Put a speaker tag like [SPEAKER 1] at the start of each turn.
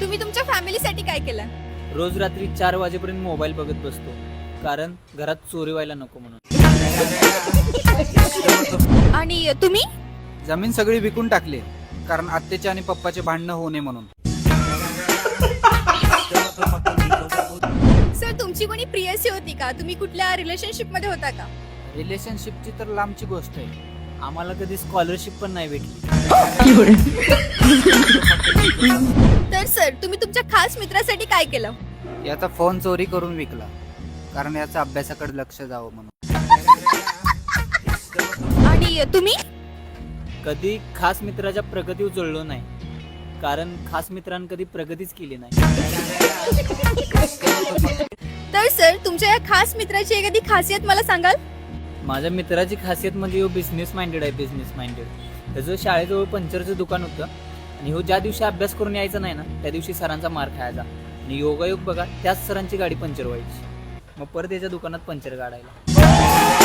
[SPEAKER 1] तुम्ही तुमच्या फॅमिलीसाठी काय केलं?
[SPEAKER 2] रोज रात्री चार वाजेपर्यंत मोबाईल बघत बसतो. कारण घरात चोरी व्हायला नको म्हणून.
[SPEAKER 1] आणि तुम्ही?
[SPEAKER 3] जमीन सगळी विकून टाकली. कारण आत्याचे आणि पप्पाचे भांडणं होऊ नये म्हणून.
[SPEAKER 1] सर तुमची कोणी प्रियसी होती का? तुम्ही कुठल्या रिलेशनशिपमध्ये होता का?
[SPEAKER 3] रिलेशनशिपची तर लांबची गोष्ट आहे.
[SPEAKER 2] आम्हाला कधी स्कॉलरशिप पण नाही भेटली.
[SPEAKER 1] सर तुम्ही तुमच्या खास मित्रासाठी काय केलं?
[SPEAKER 3] याचा फोन चोरी करून विकला. कारण याचा अभ्यासाकडे लक्ष जावं म्हणून.
[SPEAKER 1] आणि तुम्ही?
[SPEAKER 2] कधी खास मित्राच्या प्रगती उचललो नाही. कारण खास मित्रांनी कधी प्रगतीच केली नाही.
[SPEAKER 1] तर सर तुमच्या या खास मित्राची एखादी खासियत मला सांगाल?
[SPEAKER 2] माझ्या मित्राची खासियत म्हणजे ह्यो बिझनेस माइंडेड आहे बिझनेस माइंडेड त्याचं शाळेजवळ पंक्चरचं दुकान होतं. आणि हो ज्या दिवशी अभ्यास करून यायचा नाही ना त्या दिवशी सरांचा मार खायचा. आणि योगायोग बघा त्याच सरांची गाडी पंक्चर व्हायची. मग परत त्याच्या दुकानात पंक्चर काढायला.